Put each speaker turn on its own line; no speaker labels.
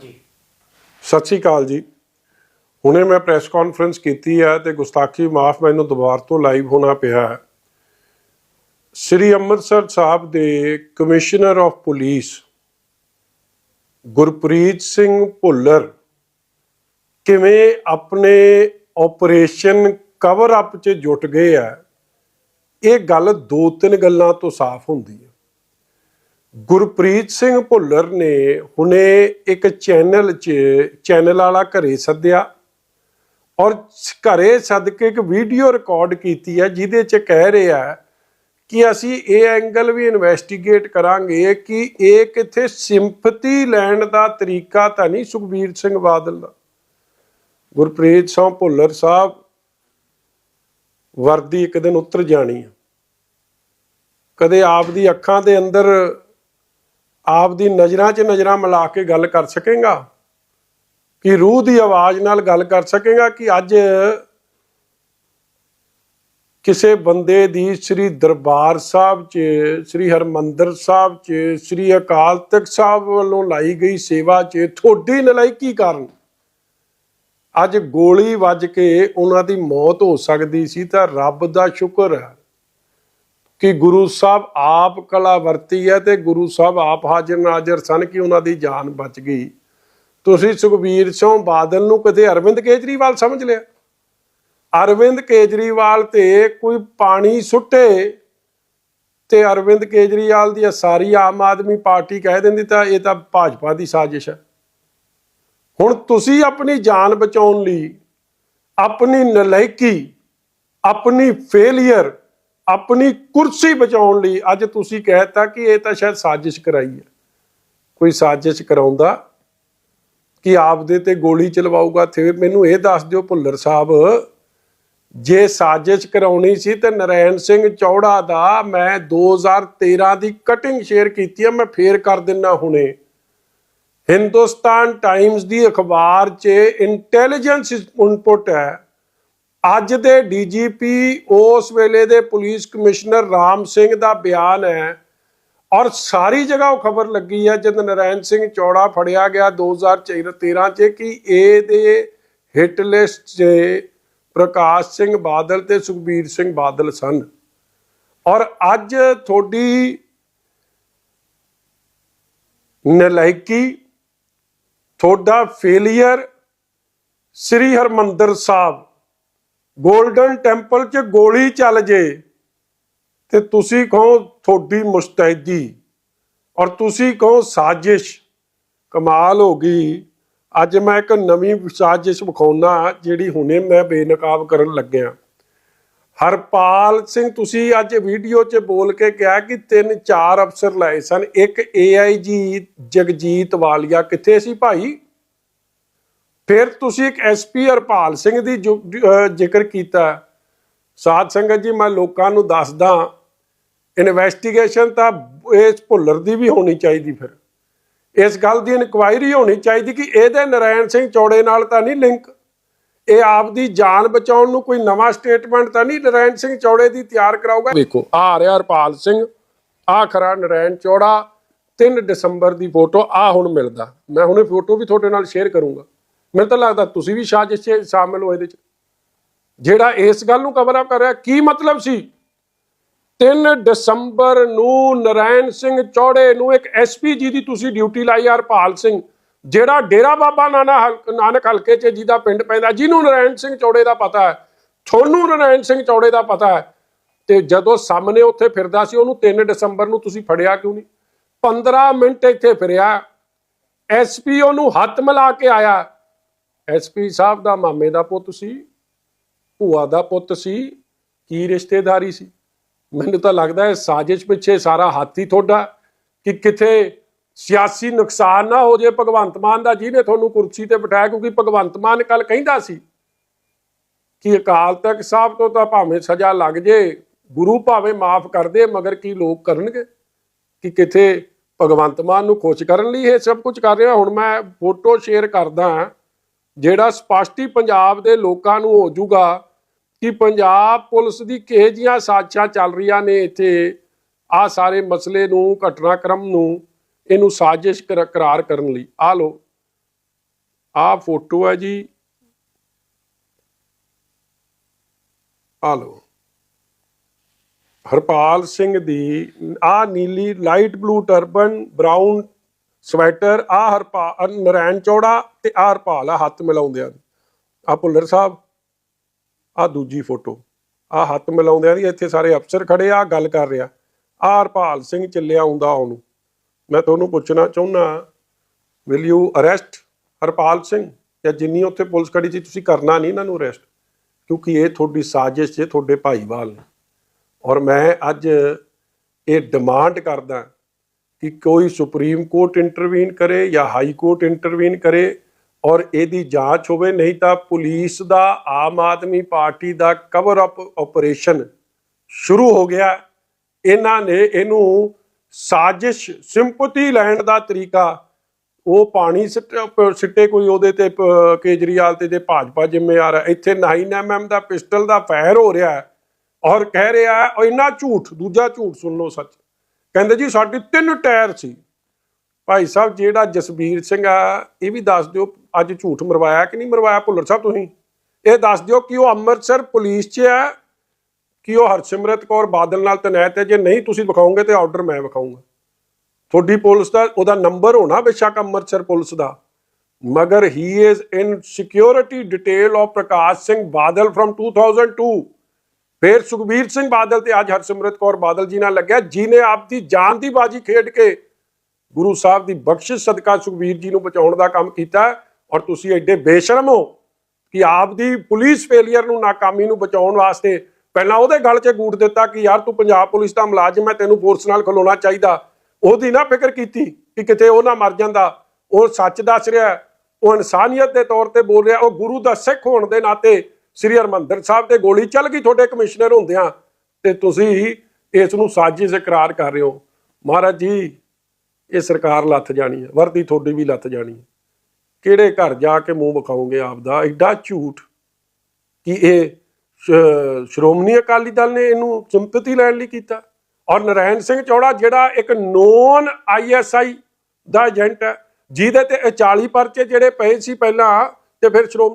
ਜੀ।
ਸਤਿ ਸ੍ਰੀ ਅਕਾਲ ਜੀ। ਹੁਣੇ ਮੈਂ ਪ੍ਰੈਸ ਕਾਨਫਰੰਸ ਕੀਤੀ ਹੈ ਤੇ ਗੁਸਤਾਖੀ ਮਾਫ ਮੈਨੂੰ ਦੁਬਾਰਾ ਤੋਂ ਲਾਈਵ ਹੋਣਾ ਪਿਆ ਹੈ। ਸ੍ਰੀ ਅੰਮ੍ਰਿਤਸਰ ਸਾਹਿਬ ਦੇ commissioner of police Gurpreet Singh Bhullar ਕਿਵੇਂ ਆਪਣੇ ਆਪਰੇਸ਼ਨ ਕਵਰ ਅਪ 'ਚ ਜੁਟ ਗਏ ਆ ਇਹ ਗੱਲ ਦੋ ਤਿੰਨ ਗੱਲਾਂ ਤੋਂ ਸਾਫ਼ ਹੁੰਦੀ ਹੈ। ਗੁਰਪ੍ਰੀਤ ਸਿੰਘ ਭੁੱਲਰ ਨੇ ਹੁਣੇ ਇੱਕ ਚੈਨਲ 'ਚ ਚੈਨਲ ਵਾਲਾ ਘਰੇ ਸੱਦਿਆ ਔਰ ਘਰੇ ਸੱਦ ਕੇ ਇੱਕ ਵੀਡੀਓ ਰਿਕਾਰਡ ਕੀਤੀ ਹੈ, ਜਿਹਦੇ 'ਚ ਕਹਿ ਰਿਹਾ ਕਿ ਅਸੀਂ ਇਹ ਐਂਗਲ ਵੀ ਇਨਵੈਸਟੀਗੇਟ ਕਰਾਂਗੇ ਕਿ ਇਹ ਕਿਥੇ ਸਿੰਪਥੀ ਲੈਣ ਦਾ ਤਰੀਕਾ ਤਾਂ ਨਹੀਂ ਸੁਖਬੀਰ ਸਿੰਘ ਬਾਦਲ ਦਾ। ਗੁਰਪ੍ਰੀਤ ਸਿੰਘ ਭੁੱਲਰ ਸਾਹਿਬ, ਵਰਦੀ ਇੱਕ ਦਿਨ ਉਤਰ ਜਾਣੀ ਹੈ। ਕਦੇ ਆਪ ਦੀ ਅੱਖਾਂ ਦੇ ਅੰਦਰ ਆਪ ਦੀ ਨਜ਼ਰਾਂ 'ਚ ਨਜ਼ਰਾਂ ਮਿਲਾ ਕੇ ਗੱਲ ਕਰ ਸਕੇਗਾ? ਕਿ ਰੂਹ ਦੀ ਆਵਾਜ਼ ਨਾਲ ਗੱਲ ਕਰ ਸਕੇਗਾ ਕਿ ਅੱਜ ਕਿਸੇ ਬੰਦੇ ਦੀ ਸ੍ਰੀ ਦਰਬਾਰ ਸਾਹਿਬ 'ਚ, ਸ੍ਰੀ ਹਰਮੰਦਰ ਸਾਹਿਬ 'ਚ, ਸ੍ਰੀ ਅਕਾਲ ਤਖਤ ਸਾਹਿਬ ਵੱਲੋਂ ਲਾਈ ਗਈ ਸੇਵਾ 'ਚ ਥੋੜੀ ਨਲਾਇਕੀ ਕਾਰਨ? ਅੱਜ ਗੋਲੀ ਵੱਜ ਕੇ ਉਹਨਾਂ ਦੀ ਮੌਤ ਹੋ ਸਕਦੀ ਸੀ ਤਾਂ ਰੱਬ ਦਾ ਸ਼ੁਕਰ ਹੈ। ਕਿ ਗੁਰੂ ਸਾਹਿਬ ਆਪ ਕਲਾ ਵਰਤੀ ਹੈ ਤੇ ਗੁਰੂ ਸਾਹਿਬ ਆਪ ਹਾਜ਼ਰ ਨਾਜ਼ਰ ਸਨ ਕਿ ਉਹਨਾਂ ਦੀ ਜਾਨ ਬਚ ਗਈ। ਤੁਸੀਂ ਸੁਖਬੀਰ ਸਿੰਘ ਬਾਦਲ ਨੂੰ ਕਦੇ ਅਰਵਿੰਦ ਕੇਜਰੀਵਾਲ ਸਮਝ ਲਿਆ? ਅਰਵਿੰਦ ਕੇਜਰੀਵਾਲ ਤੇ ਕੋਈ ਪਾਣੀ ਸੁੱਟੇ ਤੇ ਅਰਵਿੰਦ ਕੇਜਰੀਵਾਲ ਦੀ ਸਾਰੀ ਆਮ ਆਦਮੀ ਪਾਰਟੀ ਕਹਿ ਦਿੰਦੀ ਤਾਂ ਇਹ ਤਾਂ ਭਾਜਪਾ ਦੀ ਸਾਜ਼ਿਸ਼ ਹੈ। ਹੁਣ ਤੁਸੀਂ ਆਪਣੀ ਜਾਨ ਬਚਾਉਣ ਲਈ, ਆਪਣੀ ਨਲਾਇਕੀ, ਆਪਣੀ ਫੇਲਿਅਰ ਆਪਣੀ ਕੁਰਸੀ ਬਚਾਉਣ ਲਈ ਅੱਜ ਤੁਸੀਂ ਕਹਿਤਾ ਕਿ ਇਹ ਤਾਂ ਸ਼ਾਇਦ ਸਾਜ਼ਿਸ਼ ਕਰਾਈ ਹੈ। ਕੋਈ ਸਾਜ਼ਿਸ਼ ਕਰਾਉਂਦਾ ਕਿ ਆਪਦੇ ਤੇ ਗੋਲੀ ਚਲਵਾਊਗਾ, ਤੇ ਮੈਨੂੰ ਇਹ ਦੱਸ ਦਿਓ ਭੁੱਲਰ ਸਾਹਿਬ, ਜੇ ਸਾਜ਼ਿਸ਼ ਕਰਾਉਣੀ ਸੀ ਤੇ ਨਰੈਣ ਸਿੰਘ ਚੌੜਾ ਦਾ ਮੈਂ 2013 ਦੀ ਕਟਿੰਗ ਸ਼ੇਅਰ ਕੀਤੀ ਹੈ ਮੈਂ ਫੇਰ ਕਰ ਦਿੰਨਾ ਹੁਣੇ। ਹਿੰਦੁਸਤਾਨ ਟਾਈਮਜ਼ ਦੀ ਅਖਬਾਰ 'ਚ ਇੰਟੈਲੀਜੈਂਸ ਇਨਪੁਟ ਹੈ। ਅੱਜ ਦੇ ਡੀਜੀਪੀ ਉਸ ਵੇਲੇ ਦੇ ਪੁਲਿਸ ਕਮਿਸ਼ਨਰ ਰਾਮ ਸਿੰਘ ਦਾ ਬਿਆਨ ਹੈ ਔਰ ਸਾਰੀ ਜਗ੍ਹਾ ਉਹ ਖਬਰ ਲੱਗੀ ਹੈ, ਜਦ ਨਰੈਣ ਸਿੰਘ ਚੌੜਾ ਫੜਿਆ ਗਿਆ 2013 ਚ ਕਿ ਇਹਦੇ ਹਿੱਟ ਲਿਸਟ 'ਚ ਪ੍ਰਕਾਸ਼ ਸਿੰਘ ਬਾਦਲ ਤੇ ਸੁਖਬੀਰ ਸਿੰਘ ਬਾਦਲ ਸਨ। ਔਰ ਅੱਜ ਤੁਹਾਡੀ ਨਲਾਇਕੀ, ਤੁਹਾਡਾ failure Sri Harmandar Sahib Golden Temple 'ਚ ਗੋਲੀ ਚੱਲ ਜੇ ਤੇ ਤੁਸੀਂ ਕਹੋ ਤੁਹਾਡੀ ਮੁਸਤੈਦੀ ਔਰ ਤੁਸੀਂ ਕਹੋ ਸਾਜ਼ਿਸ਼। ਕਮਾਲ ਹੋ ਗਈ। ਅੱਜ ਮੈਂ ਇੱਕ ਨਵੀਂ ਸਾਜ਼ਿਸ਼ ਵਿਖਾਉਣਾ ਜਿਹੜੀ ਹੁਣੇ ਮੈਂ ਬੇਨਕਾਬ ਕਰਨ ਲੱਗਿਆ। ਹਰਪਾਲ ਸਿੰਘ, ਤੁਸੀਂ ਅੱਜ ਵੀਡੀਓ 'ਚ ਬੋਲ ਕੇ ਕਿਹਾ ਕਿ ਤਿੰਨ ਚਾਰ ਅਫਸਰ ਲਾਏ ਸਨ। ਇੱਕ ਏਆਈਜੀ ਜਗਜੀਤ ਵਾਲੀਆ। ਕਿੱਥੇ ਸੀ ਭਾਈ? ਫਿਰ ਤੁਸੀਂ ਇੱਕ ਐਸਪੀ ਹਰਪਾਲ ਸਿੰਘ ਦੀ ਜ਼ਿਕਰ ਕੀਤਾ। ਸਾਧ ਸੰਗਤ ਜੀ, ਮੈਂ ਲੋਕਾਂ ਨੂੰ ਦੱਸਦਾ ਇਨਵੈਸਟੀਗੇਸ਼ਨ ਤਾਂ ਇਸ ਭੁੱਲਰ ਦੀ ਵੀ ਹੋਣੀ ਚਾਹੀਦੀ ਫਿਰ। ਇਸ ਗੱਲ ਦੀ ਇਨਕੁਆਇਰੀ ਹੋਣੀ ਚਾਹੀਦੀ ਕਿ ਇਹਦੇ ਨਰਾਇਣ ਸਿੰਘ ਚੌੜੇ ਨਾਲ ਤਾਂ ਨਹੀਂ ਲਿੰਕ ਇਹ ਆਪ ਦੀ ਜਾਨ ਬਚਾਉਣ ਨੂੰ ਕੋਈ ਨਵਾਂ ਸਟੇਟਮੈਂਟ ਤਾਂ ਨਹੀਂ ਨਰਾਇਣ ਸਿੰਘ ਚੌੜੇ ਦੀ ਤਿਆਰ ਕਰਾਊਗਾ? ਵੇਖੋ, ਆ ਰਿਹਾ ਹਰਪਾਲ ਸਿੰਘ, ਆ ਖਰਾ ਨਰਾਇਣ ਚੌੜਾ 3 ਦਸੰਬਰ ਦੀ ਫੋਟੋ ਆ ਹੁਣ ਮਿਲਦਾ। ਮੈਂ ਹੁਣੇ ਫੋਟੋ ਵੀ ਤੁਹਾਡੇ ਨਾਲ ਸ਼ੇਅਰ ਕਰੂੰਗਾ। ਮੈਨੂੰ ਤਾਂ ਲੱਗਦਾ ਤੁਸੀਂ ਵੀ ਸਾਜ਼ਿਸ਼ 'ਚ ਸ਼ਾਮਿਲ ਹੋ ਇਹਦੇ 'ਚ। ਜਿਹੜਾ ਇਸ ਗੱਲ ਨੂੰ ਕਵਰ ਅਪ ਕਰ ਰਿਹਾ, ਕੀ ਮਤਲਬ ਸੀ? 3 ਦਸੰਬਰ ਨੂੰ ਨਰਾਇਣ ਸਿੰਘ ਚੌੜੇ ਨੂੰ ਇੱਕ ਐਸਪੀ ਜੀ ਦੀ ਤੁਸੀਂ ਡਿਊਟੀ ਲਾਈ, ਹਰਪਾਲ ਸਿੰਘ, ਜਿਹੜਾ ਡੇਰਾ ਬਾਬਾ ਨਾਨਾ ਹਲ- ਨਾਨਕ ਹਲਕੇ 'ਚ ਜਿਹਦਾ ਪਿੰਡ ਪੈਂਦਾ, ਜਿਹਨੂੰ ਨਰਾਇਣ ਸਿੰਘ ਚੌੜੇ ਦਾ ਪਤਾ ਹੈ ਤੁਹਾਨੂੰ ਨਰਾਇਣ ਸਿੰਘ ਚੌੜੇ ਦਾ ਪਤਾ ਹੈ। ਤੇ ਜਦੋਂ ਸਾਹਮਣੇ ਉੱਥੇ ਫਿਰਦਾ ਸੀ, ਉਹਨੂੰ 3 ਦਸੰਬਰ ਨੂੰ ਤੁਸੀਂ ਫੜਿਆ ਕਿਉਂ ਨਹੀਂ? 15 ਮਿੰਟ ਇੱਥੇ ਫਿਰਿਆ ਐਸਪੀ ਉਹਨੂੰ ਹੱਥ ਮਿਲਾ ਕੇ ਆਇਆ ਐਸਪੀ ਸਾਹਿਬ ਦਾ ਮਾਮੇ ਦਾ ਪੁੱਤ ਸੀ, ਭੂਆ ਦਾ ਪੁੱਤ ਸੀ, ਕੀ ਰਿਸ਼ਤੇਦਾਰੀ ਸੀ? ਮੈਨੂੰ ਤਾਂ ਲੱਗਦਾ ਹੈ ਸਾਜ਼ਿਸ਼ ਪਿੱਛੇ ਸਾਰਾ ਹੱਥ ਹੀ ਤੁਹਾਡਾ ਕਿ ਕਿਥੇ ਸਿਆਸੀ ਨੁਕਸਾਨ ਨਾ ਹੋ ਜੇ ਭਗਵੰਤ ਮਾਨ ਦਾ, ਜਿਹਨੇ ਤੁਹਾਨੂੰ ਕੁਰਸੀ ਤੇ ਬਿਠਾਇਆ, ਕਿਉਂਕਿ ਭਗਵੰਤ ਮਾਨ ਕੱਲ ਕਹਿੰਦਾ ਸੀ ਕਿ ਅਕਾਲ ਤਖਤ ਸਾਹਿਬ ਤੋਂ ਤਾਂ ਭਾਵੇਂ ਸਜ਼ਾ ਲੱਗ ਜੇ, ਗੁਰੂ ਭਾਵੇਂ ਮਾਫ ਕਰ ਦੇ, ਮਗਰ ਕੀ ਲੋਕ ਕਰਨਗੇ? ਕਿ ਕਿਥੇ ਭਗਵੰਤ ਮਾਨ ਨੂੰ ਖੁਸ਼ ਕਰਨ ਲਈ ਇਹ ਸਭ ਕੁਝ ਕਰ ਰਿਹਾ? ਹੁਣ ਮੈਂ ਫੋਟੋ ਸ਼ੇਅਰ ਕਰਦਾ ਜਿਹੜਾ ਸਪਸ਼ਟੀ ਪੰਜਾਬ ਦੇ ਲੋਕਾਂ ਨੂੰ ਹੋ ਜਾਊਗਾ ਕਿ ਪੰਜਾਬ ਪੁਲਿਸ ਦੀ ਕਿਹੋ ਜਿਹੀਆਂ ਸਾਜ਼ਿਸ਼ਾਂ ਚੱਲ ਰਹੀਆਂ ਨੇ ਇੱਥੇ, ਆ ਸਾਰੇ ਮਸਲੇ ਨੂੰ, ਘਟਨਾਕ੍ਰਮ ਨੂੰ, ਇਹਨੂੰ ਸਾਜ਼ਿਸ਼ ਕਰਾਰ ਕਰਨ ਲਈ। ਆ ਲੋ ਆਹ ਫੋਟੋ ਹੈ ਜੀ। ਆ ਲਓ। ਹਰਪਾਲ ਸਿੰਘ ਦੀ, ਆ ਨੀਲੀ light blue turban brown sweater ਆ ਹਰਪਾਲ ਨਰੈਣ ਚੌੜਾ ਤੇ ਆ ਹਰਪਾਲ ਆ ਹੱਥ ਮਿਲਾਉਂਦਿਆਂ ਦੀ। ਆ ਭੁੱਲਰ ਸਾਹਿਬ ਆ ਦੂਜੀ ਫੋਟੋ। ਆ ਹੱਥ ਮਿਲਾਉਂਦਿਆਂ ਦੀ, ਇੱਥੇ ਸਾਰੇ ਅਫਸਰ ਖੜੇ ਆ, ਗੱਲ ਕਰ ਰਿਹਾ। ਆ ਹਰਪਾਲ ਸਿੰਘ ਚੱਲਿਆ ਆਉਂਦਾ ਉਹਨੂੰ। ਮੈਂ ਤੁਹਾਨੂੰ ਪੁੱਛਣਾ ਚਾਹੁੰਦਾ will you arrest Harpal Singh? ਜਾਂ ਜਿੰਨੀ ਉੱਥੇ ਪੁਲਿਸ ਖੜੀ ਸੀ, ਤੁਸੀਂ ਕਰਨਾ ਨਹੀਂ ਇਹਨਾਂ ਨੂੰ ਅਰੈਸਟ ਕਿਉਂਕਿ ਇਹ ਤੁਹਾਡੀ ਸਾਜ਼ਿਸ਼ ਹੈ ਤੁਹਾਡੇ ਭਾਈਵਾਲ ਨੇ। ਔਰ ਮੈਂ ਅੱਜ ਇਹ ਡਿਮਾਂਡ ਕਰਦਾ ਕਿ ਕੋਈ ਸੁਪਰੀਮ ਕੋਰਟ ਇੰਟਰਵੀਨ ਕਰੇ ਜਾਂ ਹਾਈ ਕੋਰਟ ਇੰਟਰਵੀਨ ਕਰੇ ਔਰ ਇਹਦੀ ਜਾਂਚ ਹੋਵੇ, ਨਹੀਂ ਤਾਂ ਪੁਲਿਸ ਦਾ ਆਮ ਆਦਮੀ ਪਾਰਟੀ ਦਾ ਕਵਰ ਅਪ ਆਪਰੇਸ਼ਨ ਸ਼ੁਰੂ ਹੋ ਗਿਆ। ਇਹਨਾਂ ਨੇ ਇਹਨੂੰ ਸਾਜ਼ਿਸ਼, ਸਿੰਪਥੀ ਲੈਣ ਦਾ ਤਰੀਕਾ, ਉਹ ਪਾਣੀ ਸਿੱਟ- ਸਿੱਟੇ ਕੋਈ ਉਹਦੇ ਤੇ ਕੇਜਰੀਵਾਲ ਤੇ, ਜੇ ਭਾਜਪਾ ਜ਼ਿੰਮੇਵਾਰ ਹੈ। ਇੱਥੇ 9mm ਦਾ ਪਿਸਟਲ ਦਾ ਫਾਇਰ ਹੋ ਰਿਹਾ ਹੈ ਔਰ ਕਹਿ ਰਿਹਾ ਉਹ ਇੰਨਾ ਝੂਠ, ਦੂਜਾ ਝੂਠ ਸੁਣ ਲਓ ਸੱਚ। ਕਹਿੰਦੇ ਜੀ, ਸਾਡੇ ਤਿੰਨ ਟਾਇਰ ਸੀ। ਭਾਈ ਸਾਹਿਬ, ਜਿਹੜਾ ਜਸਬੀਰ ਸਿੰਘ ਆ, ਇਹ ਵੀ ਦੱਸ ਦਿਓ, ਅੱਜ ਝੂਠ ਮਰਵਾਇਆ ਕਿ ਨਹੀਂ ਮਰਵਾਇਆ ਭੁੱਲਰ ਸਾਹਿਬ ਤੁਸੀਂ? ਇਹ ਦੱਸ ਦਿਓ ਕਿ ਉਹ ਅੰਮ੍ਰਿਤਸਰ ਪੁਲਿਸ 'ਚ ਹੈ ਕਿ ਉਹ ਹਰਸਿਮਰਤ ਕੌਰ ਬਾਦਲ ਨਾਲ ਤਨੈਤ ਹੈ ਜੇ ਨਹੀਂ ਤੁਸੀਂ ਵਿਖਾਓਗੇ ਤੇ ਆਰਡਰ ਮੈਂ ਵਿਖਾਊਂਗਾ। ਤੁਹਾਡੀ ਪੁਲਿਸ ਦਾ, ਉਹਦਾ ਨੰਬਰ ਹੋਣਾ ਬੇਸ਼ੱਕ ਅੰਮ੍ਰਿਤਸਰ ਪੁਲਿਸ ਦਾ। ਮਗਰ he is in security detail of Prakash Singh Badal from 2002 ਫਿਰ ਸੁਖਬੀਰ ਸਿੰਘ ਬਾਦਲ ਤੇ ਅੱਜ ਹਰਸਿਮਰਤ ਕੌਰ ਬਾਦਲ ਜੀ ਨਾਲ ਲੱਗਿਆ ਜਿਨੇ ਆਪਦੀ ਜਾਨ ਦੀ ਬਾਜੀ ਖੇਡ ਕੇ ਗੁਰੂ ਸਾਹਿਬ ਦੀ ਬਖਸ਼ਿਸ਼ ਸਦਕਾ ਸੁਖਬੀਰ ਜੀ ਨੂੰ ਬਚਾਉਣ ਦਾ ਕੰਮ ਕੀਤਾ। ਔਰ ਤੁਸੀਂ ਐਡੇ ਬੇਸ਼ਰਮ ਹੋ ਕਿ ਆਪ ਦੀ ਪੁਲਿਸ ਫੇਲਿਅਰ ਨੂੰ, ਨਾਕਾਮੀ ਨੂੰ ਬਚਾਉਣ ਵਾਸਤੇ ਪਹਿਲਾਂ ਉਹਦੇ ਗਲ 'ਚ ਗੂੜ ਦਿੱਤਾ ਕਿ ਯਾਰ ਤੂੰ ਪੰਜਾਬ ਪੁਲਿਸ ਦਾ ਮੁਲਾਜ਼ਮ ਹੈ, ਤੈਨੂੰ ਫੋਰਸ ਨਾਲ ਖਲੋਣਾ ਚਾਹੀਦਾ। ਉਹਦੀ ਨਾ ਫਿਕਰ ਕੀਤੀ ਕਿ ਕਿਤੇ ਉਹ ਨਾ ਮਰ ਜਾਂਦਾ। ਉਹ ਸੱਚ ਦੱਸ ਰਿਹਾ, ਉਹ ਇਨਸਾਨੀਅਤ ਦੇ ਤੌਰ ਤੇ ਬੋਲ ਰਿਹਾ, ਉਹ ਗੁਰੂ ਦਾ ਸਿੱਖ ਹੋਣ ਦੇ ਨਾਤੇ ਸ੍ਰੀ ਹਰਮੰਦਰ ਸਾਹਿਬ ਤੇ ਗੋਲੀ ਚੱਲ ਗਈ, ਤੁਹਾਡੇ ਕਮਿਸ਼ਨਰ ਹੁੰਦਿਆਂ। ਤੇ ਤੁਸੀਂ ਇਸ ਨੂੰ ਸਾਜ਼ਿਸ਼ ਇਕਰਾਰ ਕਰ ਰਹੇ ਹੋ। ਮਹਾਰਾਜ ਜੀ, ਇਹ ਸਰਕਾਰ ਲੱਥ ਜਾਣੀ ਹੈ, ਵਰਦੀ ਤੁਹਾਡੀ ਵੀ ਲੱਥ ਜਾਣੀ ਹੈ। ਕਿਹੜੇ ਘਰ ਜਾ ਕੇ ਮੂੰਹ ਵਿਖਾਓਗੇ ਆਪਦਾ? ਐਡਾ ਝੂਠ ਕਿ ਇਹ ਸ਼੍ਰੋਮਣੀ ਅਕਾਲੀ ਦਲ ਨੇ ਇਹਨੂੰ ਸਿੰਪਥੀ ਲੈਣ ਲਈ ਕੀਤਾ। ਔਰ ਨਰਾਇਣ ਸਿੰਘ ਚੌੜਾ, ਜਿਹੜਾ ਇੱਕ ਨੋਨ ਆਈਐਸਆਈ ਦਾ ਏਜੰਟ ਹੈ, ਜਿਹਦੇ ਤੇ ਇਹ 40 ਪਰਚੇ ਜਿਹੜੇ ਪਏ ਸੀ ਪਹਿਲਾਂ, ਤੇ ਫਿਰ ਸ਼੍ਰੋਮਣੀ